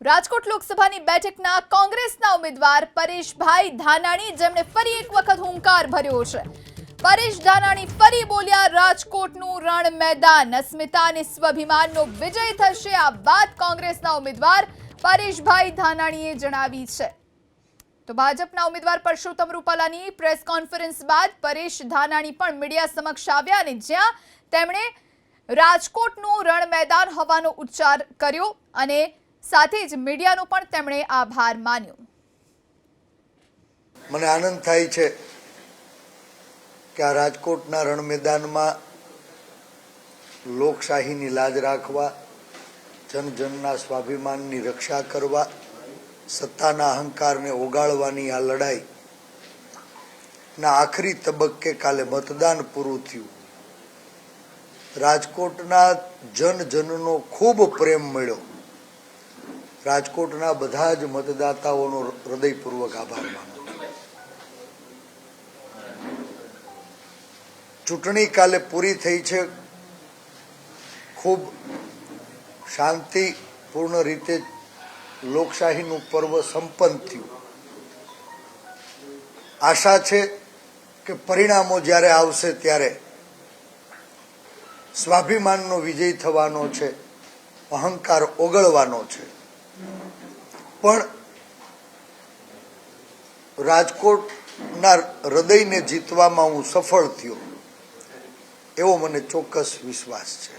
રાજકોટ લોકસભાની બેઠકના કોંગ્રેસના ઉમેદવાર પરેશભાઈ ધાનાણી, જેમણે ફરી એક વખત હુંકાર ભર્યો છે. પરેશ ધાનાણી ફરી બોલ્યા, રાજકોટનું રણ મેદાન, અસ્મિતા અને સ્વાભિમાનનો વિજય થશે. આ વાત કોંગ્રેસના ઉમેદવાર પરેશભાઈ ધાનાણીએ જણાવી છે. તો ભાજપના ઉમેદવાર પરસોત્તમ રૂપાલાની પ્રેસ કોન્ફરન્સ બાદ પરેશ ધાનાણી પણ મીડિયા સમક્ષ આવ્યા અને જ્યાં તેમણે રાજકોટનું રણ મેદાન હોવાનો ઉચ્ચાર કર્યો અને સાથે જ મીડિયાનો પણ તેમણે આભાર માન્યો. મને આનંદ થાય છે કે આ રાજકોટના રણ મેદાનમાં લોકશાહીની લાજ રાખવા, જનજનના સ્વાભિમાનની રક્ષા કરવા, સત્તાના અહંકારને ઓગાળવાની આ લડાઈ ના આખરી તબક્કે કાલે મતદાન પૂરું થયું. રાજકોટના જનજનનો ખૂબ પ્રેમ મળ્યો. રાજકોટના બધા જ મતદાતાઓનો હૃદયપૂર્વક આભાર માનું ચૂંટણી કાલે પૂરી થઈ છે. ખૂબ શાંતિપૂર્ણ રીતે લોકશાહીનું પર્વ સંપન્ન થયું. આશા છે કે પરિણામો જ્યારે આવશે ત્યારે સ્વાભિમાનનો વિજય થવાનો છે, અહંકાર ઓગળવાનો છે. પણ રાજકોટના હૃદયને જીતવામાં હું સફળ થયો. એવો મને ચોક્કસ વિશ્વાસ છે.